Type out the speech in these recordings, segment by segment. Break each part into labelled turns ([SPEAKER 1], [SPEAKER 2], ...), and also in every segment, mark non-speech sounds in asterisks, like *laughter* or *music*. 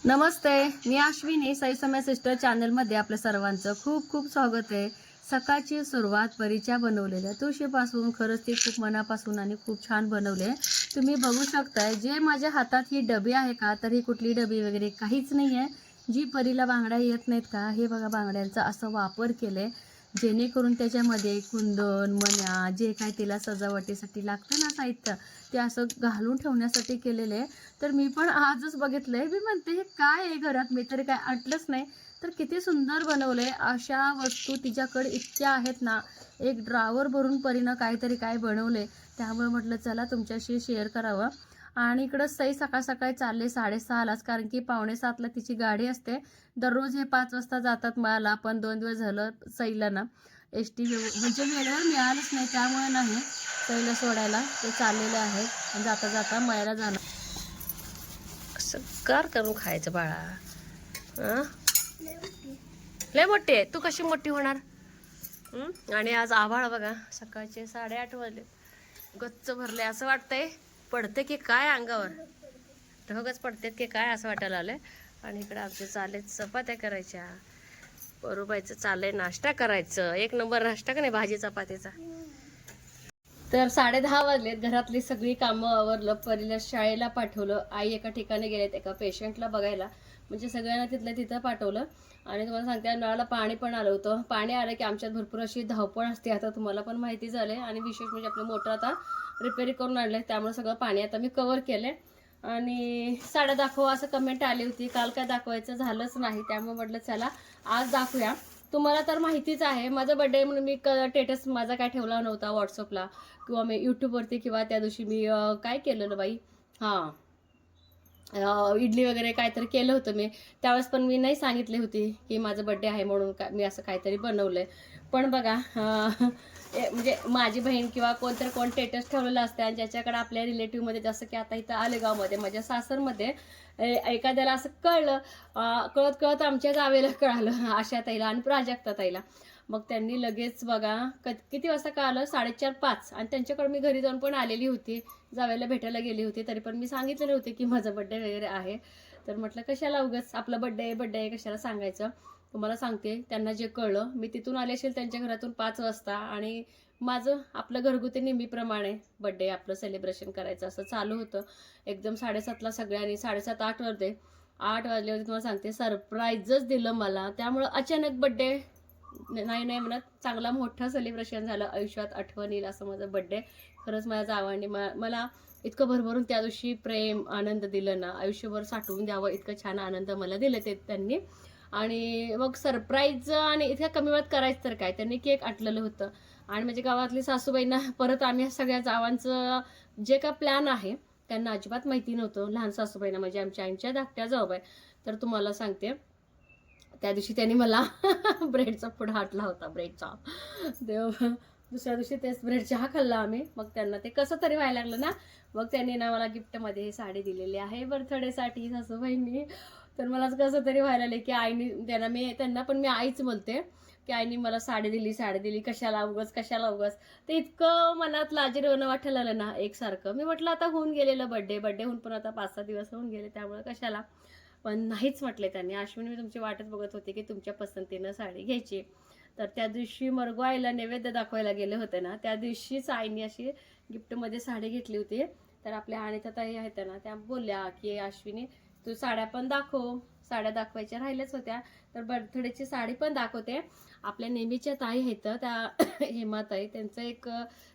[SPEAKER 1] नमस्ते मी अश्विनी साई समय सिस्टर चॅनलमध्ये आपल्या सर्वांचं खूप खूप स्वागत आहे. सकाळची सुरुवात परीच्या बनवलेल्या तुळशीपासून खरंच ती खूप मनापासून आणि खूप छान बनवले. तुम्ही बघू शकताय जे माझ्या हातात ही डबी आहे का तर ही कुठली डबी वगैरे काहीच नाही आहे जी परीला बांगड्या येत नाहीत का हे बघा बांगड्यांचा असं वापर केलं. आहे जेणेकरून त्याच्यामध्ये कुंदन मण्या जे काय तिला सजावटीसाठी लागतं ना साहित्य ते असं घालून ठेवण्यासाठी केलेले आहे. तर मी पण आजच बघितलंय. मी म्हणते हे काय आहे घरात? मी तरी काय आटलंच नाही. तर किती सुंदर बनवलंय. अशा वस्तू तिच्याकडे इतक्या आहेत ना. एक ड्रावर भरून परीनं काहीतरी काय बनवले त्यामुळे म्हटलं चला तुमच्याशी शेअर करावं. आणि इकडं सई सकाळ सकाळी चालले साडेसहालाच कारण की पावणे सातला तिची गाडी असते. दररोज हे पाच वाजता जातात मला पण दोन दिवस झालं सईला ना. एस टी म्हणजे वेळेवर मिळालीच नाही त्यामुळे नाही सईला सोडायला. ते चाललेले आहेत जाता जाता मळ्याला जाणार. असं करून खायचं बाळा. लय मोठी आहे. तू कशी मोठी होणार? आणि आज आभाळ बघा सकाळचे साडेआठ वाजले. गच्च भरले असं वाटतंय. पडते की काय अंगावर? ढगच पडतेत की काय असं वाटायला आलंय. आणि इकडे आमचे चाले चपात्या करायच्या. परूबाईचं चाललंय नाश्ता करायचं. एक नंबर नाश्ता का नाही? भाजी चपातीचा. तर साडे दहा वाजलेत. घरातली सगळी कामं आवरलं. परीला शाळेला पाठवलं. आई एका ठिकाणी गेलेत एका पेशंटला बघायला. म्हणजे सगळ्यांना तिथल्या तिथं पाठवलं. आणि तुम्हाला सांगते नळाला पाणी पण आलं होतं. पाणी आलं की आमच्यात भरपूर अशी धावपळ असते. आता तुम्हाला पण माहिती झाले आणि विशेष म्हणजे आपलं मोटर आता रिपेअरी करून आणले त्यामुळे सगळं पाणी आता मी कव्हर केले आणि साड्या दाखवा असं कमेंट आली होती. काल काय दाखवायचं झालंच नाही. त्यामुळे म्हटलं चला आज दाखवूया. तुम्हाला तर माहितीच आहे. माझा बड्डे म्हणून मी क टेटस माझा काय ठेवला नव्हता व्हॉट्सअपला किंवा मी यूट्यूबवरती किंवा त्या दिवशी मी काय केलेलं बाई? हां. इडली वगैरे काहीतरी केलं होतं मी. त्यावेळेस पण मी नाही सांगितले होते की माझं बड्डे आहे म्हणून का मी असं काहीतरी बनवलं आहे पण बघा *laughs* म्हणजे माझी बहीण किंवा कोणतरी कोण स्टेटस ठेवलेलं असते आणि ज्याच्याकडे आपल्या रिलेटिव्हमध्ये जसं की आता इथं आलेगावमध्ये माझ्या सासरमध्ये ए- एखाद्याला असं कळलं कळत कळत आमच्या जावेला कळालं आशा ताईला आणि प्राजक्ता ताईला. मग त्यांनी लगेच बघा क किती वाजता कळालं? साडेचार पाच. आणि त्यांच्याकडे मी घरी जाऊन पण आलेली होती. जावेला भेटायला गेली होती. तरी पण मी सांगितलेले होते की माझा बड्डे वगैरे आहे. तर म्हटलं कशाला उगाच? आपला बड्डे आहे बड्डे आहे. कशाला सांगायचं? तुम्हाला सांगते त्यांना जे कळलं मी तिथून आले असेल त्यांच्या घरातून पाच वाजता. आणि माझं आपलं घरगुती नेहमीप्रमाणे बड्डे आपलं सेलिब्रेशन करायचं असं चालू होतं. एकदम साडेसातला सगळ्यांनी साडेसात आठ वाजले. आठ वाजले होते तुम्हाला सांगते सरप्राईजच दिलं मला. त्यामुळं अचानक बड्डे नाही नाही म्हणत. चांगला मोठं सेलिब्रेशन झालं. आयुष्यात आठवण येईल असं माझं बड्डे खरंच माझ्या जावांनी मला इतकं भरभरून त्या दिवशी प्रेम आनंद दिलं ना. आयुष्यभर साठवून द्यावं इतकं छान आनंद मला दिलं ते त्यांनी. आणि मग सरप्राईज आणि इतक्या कमी वेळात करायचं तर काय? त्यांनी केक आटलेलं होतं. आणि म्हणजे गावातली सासूबाईंना *laughs* परत आम्ही सगळ्या जावांचं जे का प्लॅन आहे त्यांना अजिबात माहिती नव्हतं. लहान सासूबाईंना म्हणजे आमच्या आईच्या धाकट्या जाऊबाई तर तुम्हाला सांगते. त्या दिवशी त्यांनी मला *laughs* ब्रेडचा पुढं हाटला होता ब्रेडचा. देव दुसऱ्या दिवशी तेच ब्रेड चहा खाल्ला आम्ही. मग त्यांना ते कसं तरी व्हायला लागलं ना मग त्यांनी ना मला गिफ्टमध्ये ही साडी दिलेली आहे बर्थडेसाठी सासूबाईंनी. तर मला कसं तरी व्हायला लागले की आईने त्यांना मी त्यांना पण मी आईच बोलते की आईने मला साडी दिली साडी दिली कशाला उगस कशाला उगस ते इतकं मनात लाजीरवणं वाटायला लागलं ना एकसारखं. मी म्हटलं आता होऊन गेलेलं बड्डे बड्डे होऊन पण आता पाच सहा दिवस होऊन गेले त्यामुळे कशाला? पण नाहीच म्हटले त्यांनी. अश्विनी मी तुमची वाटच बघत होते की तुमच्या पसंतीनं साडी घ्यायची. तर त्या दिवशी मरगो आईला नैवेद्य दाखवायला गेले होते ना त्या दिवशीच आईने अशी गिफ्टमध्ये साडी घेतली होती. तर आपल्या अनिता ताई आहेत ना त्या बोलल्या की अश्विनी तू साड्या पण दाखव. साड्या दाखवायच्या राहिल्याच होत्या. तर बर्थडेची साडी पण दाखवते. आपल्या नेहमीच्या ताई आहेत त्या *coughs* हेमाताई त्यांचं एक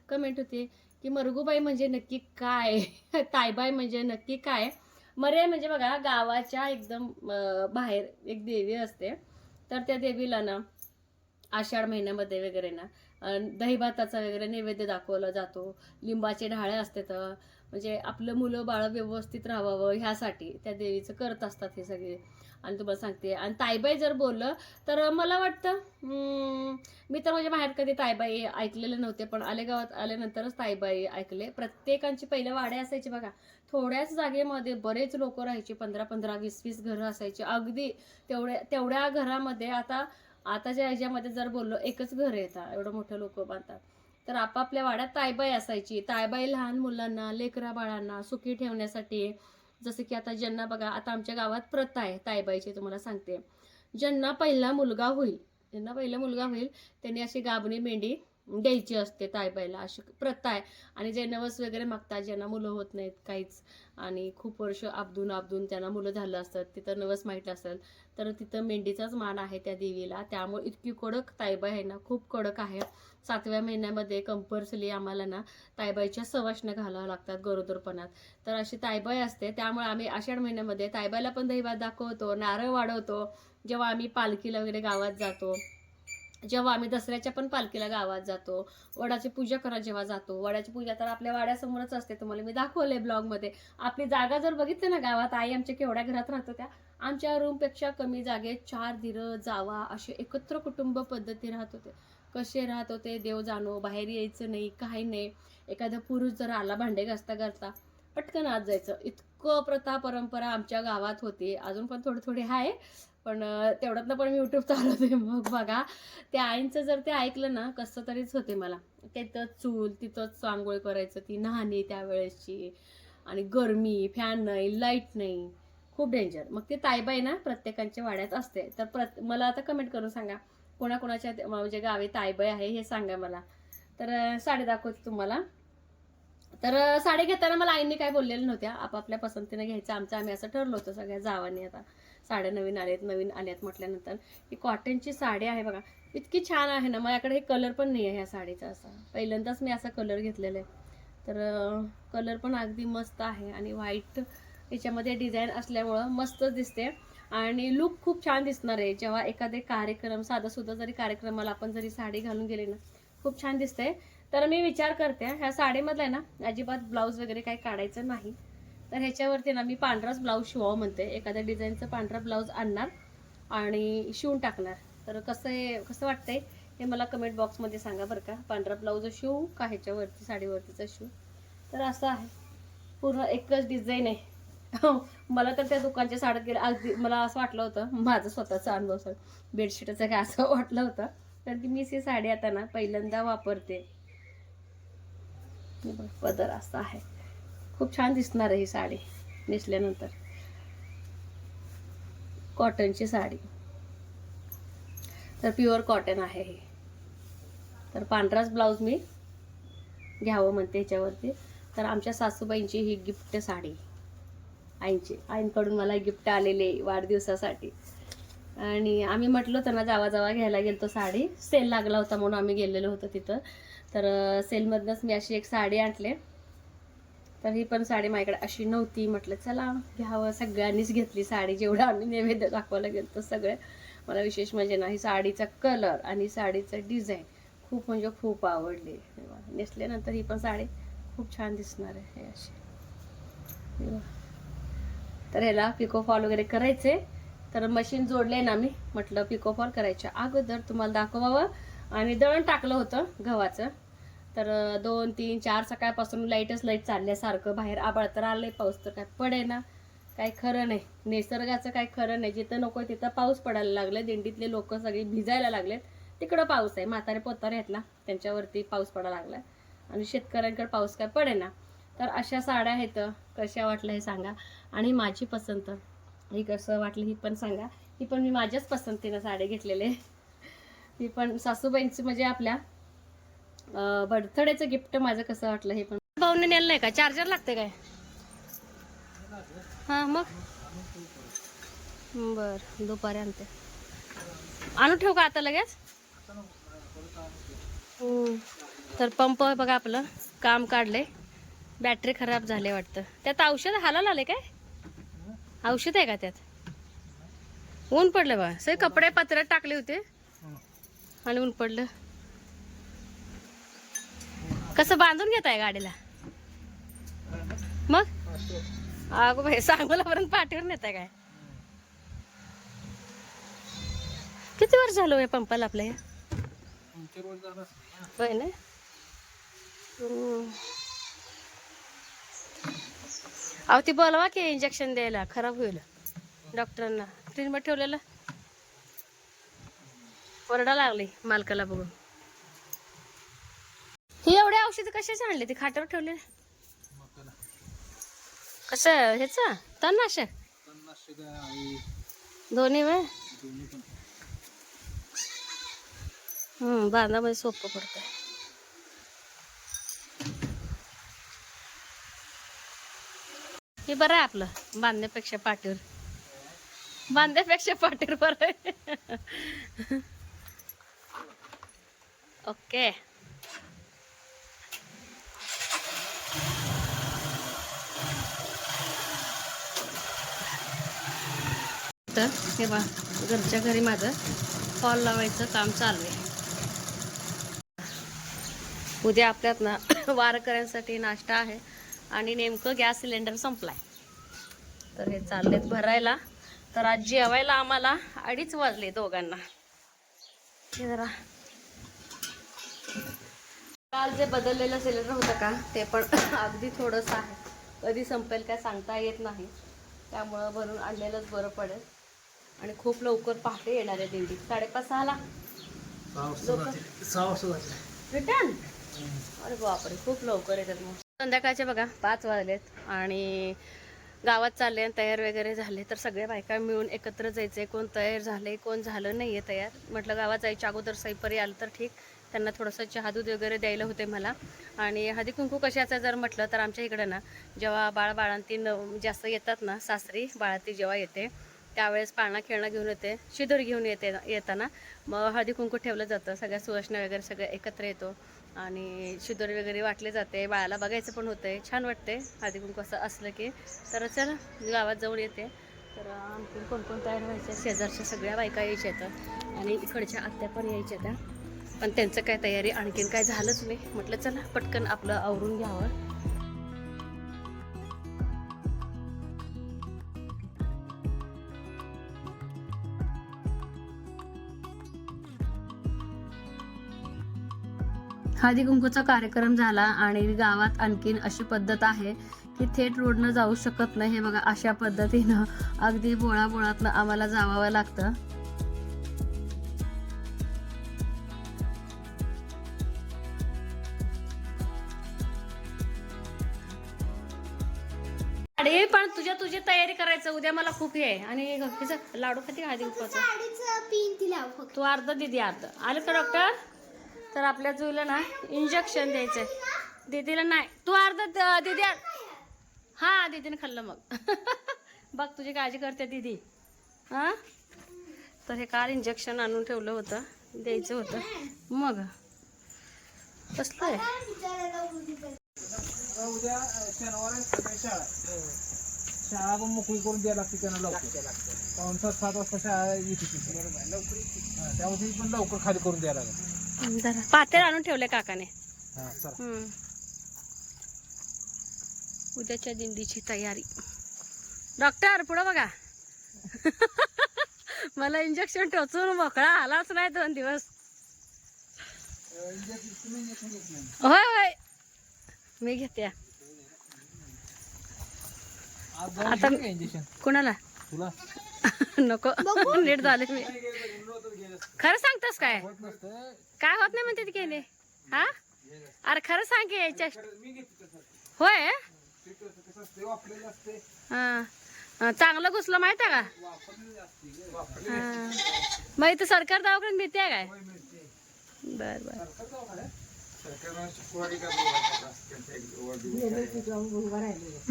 [SPEAKER 1] कमेंट होती की मरगूबाई म्हणजे नक्की काय? *laughs* ताईबाई म्हणजे नक्की काय? मरे म्हणजे बघा गावाच्या एकदम बाहेर एक देवी असते. तर त्या देवीला ना आषाढ महिन्यामध्ये वगैरे ना दहीभाताचा वगैरे नैवेद्य दाखवला जातो. लिंबाचे ढाळे असते तर म्हणजे आपलं मुलं बाळ व्यवस्थित राहावं ह्यासाठी त्या देवीचं करत असतात हे सगळे. आणि तुम्हाला सांगते. आणि ताईबाई जर बोललं तर मला वाटतं हम्म, मी तर माझ्या बाहेर कधी ताईबाई ऐकलेले नव्हते पण आले गावात आल्यानंतरच ताईबाई ऐकले. प्रत्येकांची पहिले वाडे असायची बघा. थोड्याच जागेमध्ये बरेच लोक राहायचे पंधरा पंधरा वीस वीस घरं असायचे. अगदी तेवढ्या तेवढ्या घरामध्ये आता आताच्या ह्याच्यामध्ये जर बोललो एकच घर येतात एवढं मोठं लोक बांधतात. तर आपापल्या वाड्यात तायबाई असायची. तायबाई लहान मुलांना लेकरा बाळांना सुखी ठेवण्यासाठी जसं की आता ज्यांना बघा आता आमच्या गावात प्रथा आहे ताईबाईची तुम्हाला सांगते. ज्यांना पहिला मुलगा होईल ज्यांना पहिला मुलगा होईल त्यांनी अशी गाबणी मेंढी द्यायची असते ताईबाईला अशी प्रथा आहे. आणि जे नवस वगैरे मागतात ज्यांना मुलं होत नाहीत काहीच आणि खूप वर्ष आबदून आबदून त्यांना मुलं झालं असतात तिथं नवस माहीत असेल तर तिथं मेंढीचाच मान आहे त्या देवीला. त्यामुळे इतकी कडक ताईबाई आहे ना खूप कडक आहे. सातव्या महिन्यामध्ये कंपल्सरी आम्हाला ना ताईबाईच्या सवाशनं घालावं लागतात गरोदरपणात. तर अशी ताईबाई असते त्यामुळे आम्ही आषाढ महिन्यामध्ये ताईबाईला पण दहीभात दाखवतो नारळ वाढवतो जेव्हा आम्ही पालखीला वगैरे गावात जातो. जेव्हा आम्ही दसऱ्याच्या पण पालखीला गावात जातो वडाची पूजा करा जेव्हा जातो वडाची पूजा तर आपल्या वाड्यासमोरच असते तुम्हाला मी दाखवले ब्लॉगमध्ये. आपली जागा जर बघितली ना गावात आई आमच्या केवढ्या घरात राहतो त्या आमच्या रूमपेक्षा कमी जागेत चार धीरं जावा असे एकत्र कुटुंब पद्धती राहत होते. कसे राहत होते देव जाणो बाहेर यायचं नाही काही नाही. एखादा पुरुष जर आला भांडे घासता घासता पटकन आत जायचं. इतकं प्रथा परंपरा आमच्या गावात होती. अजून पण थोडी थोडी आहे. पण तेवढ्यातनं पण मी यूट्यूब चालवते. *laughs* मग बघा त्या आईंचं जर ते ऐकलं ना कसं तरीच होते मला. तिथं चूल तिथंच आंघोळ करायचं ती नहाणी त्यावेळेसची. आणि गरमी फॅन नाही लाइट नाही. खूप डेंजर मग ते ताईबाई ना प्रत्येकांच्या वाड्यात असते. तर प्रत मला आता कमेंट करून सांगा. कोणाकोणाच्या म्हणजे गावी ताईबाई आहे हे सांगा मला. तर साडी दाखवते तुम्हाला. तर साडी घेताना मला आईने काय बोललेल्या नव्हत्या. आपापल्या पसंतीने घ्यायचं. आमचं आम्ही असं ठरलो होतं. सगळ्या जावांनी आता साड्या नवीन आल्यात नवीन आल्यात म्हटल्यानंतर. ही कॉटनची साडी आहे बघा. इतकी छान आहे ना. माझ्याकडे हे कलर पण नाही आहे ह्या साडीचा असा. पहिल्यांदाच मी असा कलर घेतलेला आहे. तर कलर पण अगदी मस्त आहे आणि व्हाईट याच्यामध्ये डिझाईन असल्यामुळं मस्तच दिसते. आणि लुक खूप छान दिसणार आहे. जेव्हा एखादे कार्यक्रम साधासुद्धा जरी कार्यक्रमाला आपण जरी साडी घालून गेले ना खूप छान दिसते तर मी विचार करते ह्या साडीमधला आहे ना अजिबात ब्लाऊज वगैरे काही काढायचं नाही. तर ह्याच्यावरती ना मी पांढराच ब्लाऊज शिवावं म्हणते. एखाद्या डिझाईनचं पांढरा ब्लाऊज आणणार आणि शिवून टाकणार. तर कसं कसं वाटतंय हे मला कमेंट बॉक्समध्ये सांगा बरं का. पांढरा ब्लाऊज शिवू का ह्याच्यावरती साडीवरतीचा शिवू? तर असं आहे. पूर्ण एकच डिझाईन आहे. *laughs* मला तर त्या दुकानच्या साड्यात गेलं अगदी मला असं वाटलं होतं माझं स्वतःचा अनुभव सर बेडशीटचं काय असं *laughs* वाटलं होतं. तर की मी ही साडी आता ना पहिल्यांदा वापरते. बघ, पदर असा आहे. खूप छान दिसणार आहे ही साडी नेसल्यानंतर. कॉटनची साडी. तर प्युअर कॉटन आहे हे. तर पांढराच ब्लाऊज मी घ्यावं म्हणते ह्याच्यावरती. तर आमच्या सासूबाईंची ही गिफ्ट साडी. आईंची. आईंकडून मला गिफ्ट आलेले वाढदिवसासाठी. आणि आम्ही म्हटलं त्यांना जावा जावा घ्यायला गेलो साडी. सेल लागला होता म्हणून आम्ही गेलेलो होतो तिथं. तर सेलमधनंच मी अशी एक साडी आणले. तर ही पण साडी माझ्याकडे अशी नव्हती. म्हटलं चला घ्यावं. सगळ्यांनीच घेतली साडी. जेवढं आम्ही नैवेद्य दाखवायला गेलो सगळे. मला विशेष म्हणजे ना ही साडीचा कलर आणि साडीचं डिझाईन खूप म्हणजे खूप आवडली. नेसल्यानंतर ही पण साडी खूप छान दिसणार आहे. हे अशी. तर ह्याला पिकोफॉल वगैरे करायचे. तर मशीन जोडले ना मी. म्हटलं पिको फॉल करायच्या अगोदर तुम्हाला दाखवावं. आणि दळण टाकलं होतं गव्हाचं. तर दोन तीन चार सकाळपासून लाईटच लाइट चालल्यासारखं बाहेर आबाळ तर आलं आहे पाऊस तर काय पडे ना काही खरं नाही. निसर्गाचं काही खरं नाही. जिथं नको तिथं पाऊस पडायला लागले दिंडीतले लोक सगळे भिजायला लागलेत. तिकडं पाऊस आहे. म्हातारे पोतारे आहेत ना त्यांच्यावरती पाऊस पडायला लागला आणि शेतकऱ्यांकडे पाऊस काय पडे ना तर अशा साड्या आहेत. कशा वाटल्या हे सांगा. आणि माझी पसंत. ही कसं वाटली ही पण सांगा. ही पण मी माझ्याच पसंतीनं साडी घेतलेले ही पण सासूबाईंची म्हणजे आपल्या बर्थडेचं गिफ्ट माझं कसं वाटलं हे पण पाहुणे नेलं नाही का? चार्जर लागते काय? हां मग? बर दुपारी आणते. आणून ठेवू का आता लगेच? तर पंप बघा आपलं. काम काढले बॅटरी खराब झाले वाटतं. त्यात औषध हालाल आले काय? औषध आहे का त्यात? ऊन पडलं बा. सगळे कपडे पत्र्यात टाकले होते. आणि ऊन पडलं. कसं बांधून घेत आहे गाडीला? मग? अगो भाई सांगोलापर्यंत पाठीवर नेत आहे काय? किती वर्ष झालो हो या पंपाला आपल्या या होय ना? अहो ती बोलवा की इंजेक्शन द्यायला खराब होईल. डॉक्टरांना फ्रीजमध्ये ठेवलेलं? ओरडा लागली मालकाला बघून. ही एवढे औषध कशाचे आणले? ते खाटावर ठेवले. कसं ह्याच? तणनाशक?
[SPEAKER 2] तणनाशक
[SPEAKER 1] दोन्ही वेळ हम्म बांधामध्ये सोपं पडतं हे बरं आहे आपलं बांधण्यापेक्षा पाठीवर बांधण्यापेक्षा पाठीवर बरं आहे. *laughs* ओके तर हे बा घरच्या घरी माझं फॉल लावायचं काम चालू आहे. उद्या आपल्यात ना *coughs* वारकऱ्यांसाठी नाश्ता आहे आणि नेमकं गॅस सिलेंडर संपलाय. तर हे चाललेत भरायला. तर आज जेवायला आम्हाला अडीच वाजले दोघांना. जरा काल जे बदललेलं सिलेंडर होतं का ते पण *coughs* अगदी थोडंसं आहे. कधी संपेल काय सांगता येत नाही. त्यामुळं भरून आणलेलंच बरं पडेल. आणि खूप लवकर पहाटे येणार आहे दिंडी. साडेपाच सहाला? रिटर्न? अरे बापरे खूप लवकर येतात मग. संध्याकाळचे बघा पाच वाजलेत. आणि गावात चालले तयार वगैरे झाले तर सगळ्या बायका मिळून एकत्र जायचे कोण तयार झाले कोण झालं नाही आहे तयार. म्हटलं गावात जायच्या अगोदर सैपरी आलं तर ठीक. त्यांना थोडंसं चहा दूध वगैरे द्यायला होते मला. आणि हळदी कुंकू कशाचं जर म्हटलं तर आमच्या इकडं ना जेव्हा बाळ बाळांती जास्त येतात ना सासरी बाळाती जेव्हा येते त्यावेळेस पाळणा खेळणं घेऊन येते शिदोर घेऊन येते येताना. मग हळदी कुंकू ठेवलं जातं सगळ्या सुवासना वगैरे सगळं एकत्र येतो. आणि शिदूर वगैरे वाटले जाते बाळाला बघायचं पण होतं छान वाटते हळदी कुंकू असं असलं की. तर चल गावात जाऊन येते. तर आणखी कोणकोण तयार व्हायचे शेजारच्या सगळ्या बायका यायच्या आणि इकडच्या आत्या पण यायच्या त्या पण त्यांचं काय तयारी? आणखीन काय झालंच नाही. म्हटलं चला पटकन आपलं आवरून घ्यावं. हळदी कुंकूचा कार्यक्रम झाला आणि गावात आणखीन अशी पद्धत आहे की थेट रोडनं जाऊ शकत नाही. हे बघा अशा पद्धतीनं अगदी बोळाबोळातनं आम्हाला जावावं लागतं. अरे पण तुझ्या तुझी तयारी करायचं. उद्या मला खूप हे आहे. आणि ह्याचं लाडू खाते हळदी कुंकूचं तू अर्ध दिदी अर्ध. आलं का डॉक्टर तर आपल्या जुईला ना इंजेक्शन द्यायचंय. दीदीला नाही. तू अर्ध द- दीदी. हा दीदीने खाल्लं मग. *laughs* बघ तुझी काळजी करते दीदी. हा? तर हे काल इंजेक्शन आणून ठेवलं होतं. द्यायचं होतं. मग? कसलं आहे?
[SPEAKER 2] उद्या शनिवार शाळा आहे. शाळा पण मोकळी करून द्यायला लागते त्यांना लवकर. पाऊण तास सात वाजता शाळा येते तिथे. हा, त्यामुळे ती पण लवकर खाली करून द्यायला लागेल
[SPEAKER 1] जरा पातेल आणून ठेवले काकाने.
[SPEAKER 2] हा चला.
[SPEAKER 1] हम्म. उद्याच्या दिंडीची तयारी. डॉक्टर पुढं बघा. *laughs* मला इंजेक्शन टोचून मोकळा आलाच नाही दोन दिवस. होय होय. मी घेते. आता- कुणाला?
[SPEAKER 2] तुला? *laughs*
[SPEAKER 1] नको. *laughs* नीट झाले मी खरं सांगतोस काय? काय होत नाही म्हणते गेले हा? अरे खरं सांग होय? चांगलं घुसलं माहिती आहे का? हा. मग इथं सरकार दवाखान्यात मिळते काय. बर बर.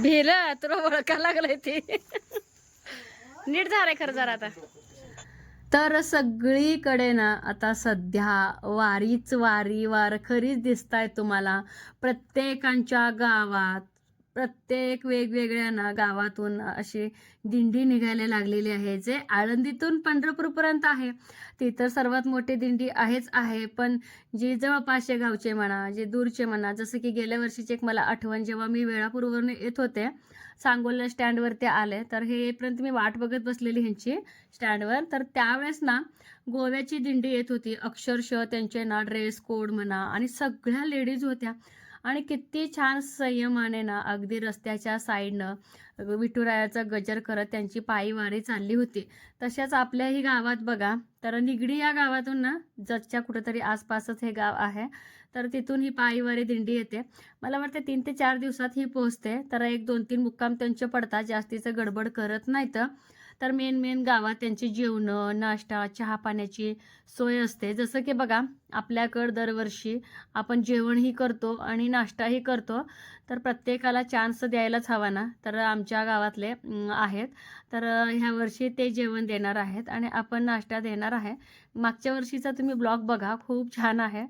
[SPEAKER 1] भेल तुला ओळखा लागलंय ते. नीट झालंय खरं जरा आता. तर सगळीकडे ना आता सध्या वारीच वारी वारखरीच दिसत आहे तुम्हाला. प्रत्येकांच्या गावात प्रत्येक वेगवेगळ्या ना गावातून अशी दिंडी निघायला लागलेली आहे जे आळंदीतून पंढरपूरपर्यंत आहे. ती तर सर्वात मोठी दिंडी आहेच आहे पण जी जवळपासचे गावचे म्हणा जे दूरचे म्हणा जसं की गेल्या वर्षीची एक मला आठवण जेव्हा मी वेळापूरवरून येत होते सांगोला स्टँडवरती आले तर हे येईपर्यंत मी वाट बघत बसलेली ह्यांची स्टँडवर. तर त्यावेळेस ना गोव्याची दिंडी येत होती अक्षरशः त्यांचे ना ड्रेस कोड म्हणा आणि सगळ्या लेडीज होत्या. आणि किती छान संयमाने ना अगदी रस्त्याच्या साईडनं विठुरायाचा गजर करत त्यांची पायीवारी चालली होती. तशाच आपल्याही गावात बघा तर निगडी या गावातून ना जगच्या कुठंतरी आसपासच हे गाव आहे तर तिथून ही पायीवारी दिंडी येते. मला वाटतं तीन ते चार दिवसात ही पोहोचते तर एक दोन तीन मुक्काम त्यांचे पडतात जास्तीचं गडबड करत नाहीत. तर मेन मेन गावात त्यांची जेवणं नाश्ता चहा पाण्याची सोय असते. जसं की बघा आपल्याकडं दरवर्षी आपण जेवणही करतो आणि नाश्ताही करतो. तर प्रत्येकाला चान्स द्यायलाच हवा ना? तर आमच्या गावातले आहेत. तर ह्या वर्षी ते जेवण देणार आहेत आणि आपण नाश्ता देणार आहे. मागच्या वर्षीचा तुम्ही ब्लॉग बघा खूप छान आहे.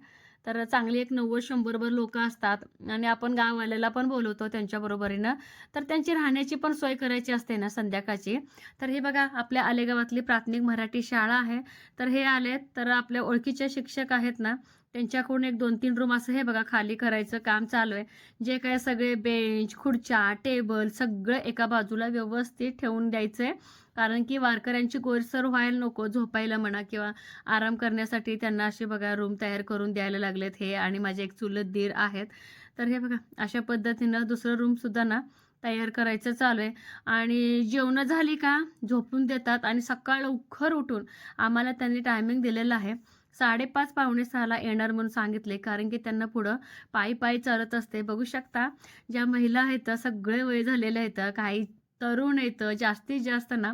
[SPEAKER 1] तर चांगली एक नव्वद शंभरभर लोक असतात आणि आपण गाववाल्याला पण बोलवतो त्यांच्या बरोबरीनं. तर त्यांची राहण्याची पण सोय करायची असते ना संध्याकाळची. तर हे बघा आपल्या आलेगावातली प्राथमिक मराठी शाळा आहे. तर हे आले तर आपल्या ओळखीचे शिक्षक आहेत ना त्यांच्याकडून एक दोन तीन रूम असं हे बघा खाली करायचं काम चालू आहे. जे काय सगळे बेंच खुर्च्या टेबल सगळं एका बाजूला व्यवस्थित ठेवून द्यायचं आहे कारण की वारकऱ्यांची गोरसर व्हायला नको झोपायला म्हणा किंवा आराम करण्यासाठी त्यांना असे बघा रूम तयार करून द्यायला लागलेत हे आणि माझे एक चुलत दीर आहेत. तर हे बघा अशा पद्धतीनं दुसरं रूमसुद्धा ना तयार करायचं चालू आहे. आणि जेवणं झाली का? झोपून देतात आणि सकाळ लवकर उठून आम्हाला त्यांनी टायमिंग दिलेलं आहे. साडेपाच पावणे सहाला येणार म्हणून सांगितले कारण की त्यांना पुढं पायी पायी चालत असते. बघू शकता ज्या महिला आहेत सगळे वय झालेले आहेत काही तरुण येतं जास्तीत जास्त ना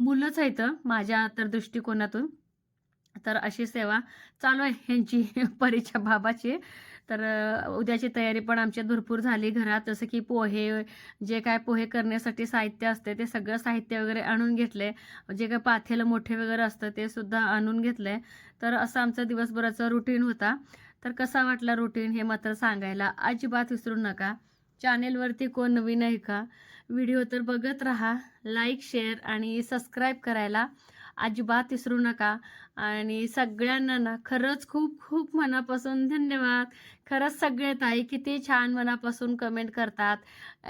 [SPEAKER 1] मुलंच आहेत माझ्या तर दृष्टिकोनातून. तर अशी सेवा चालू आहे ह्यांची *laughs* परीच्या बाबाची. तर उद्याची तयारी पण आमची भरपूर झाली घरात. जसं की पोहे जे काय पोहे करण्यासाठी साहित्य असते ते सगळं साहित्य वगैरे आणून घेतले जे काय पाथेलं मोठे वगैरे असतं ते सुद्धा आणून घेतले तर असं आमचं दिवसभराचं रुटीन होता. तर कसा वाटला रुटीन हे मात्र सांगायला अजिबात विसरू नका. चॅनेलवरती कोण नवीन आहे का? व्हिडिओ तर बघत राहा. लाईक शेअर आणि सबस्क्राईब करायला अजिबात विसरू नका. आणि सगळ्यांना ना खरंच खूप खूप मनापासून धन्यवाद. खरंच सगळे ताई किती छान मनापासून कमेंट करतात.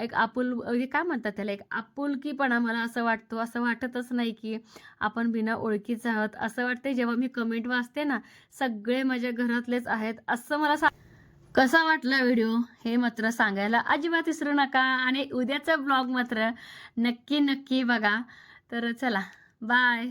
[SPEAKER 1] एक आपुल काय म्हणतात त्याला? एक आपुलकीपणा मला असं वाटतो. असं वाटतच नाही की आपण बिना ओळखीचं आहोत. असं वाटते जेव्हा मी कमेंट वाचते ना सगळे माझ्या घरातलेच आहेत. असं मला सा कसा वाटला व्हिडिओ हे मात्र सांगायला अजिबात विसरू नका आणि उद्याचा ब्लॉग मात्र नक्की नक्की बघा. तर चला बाय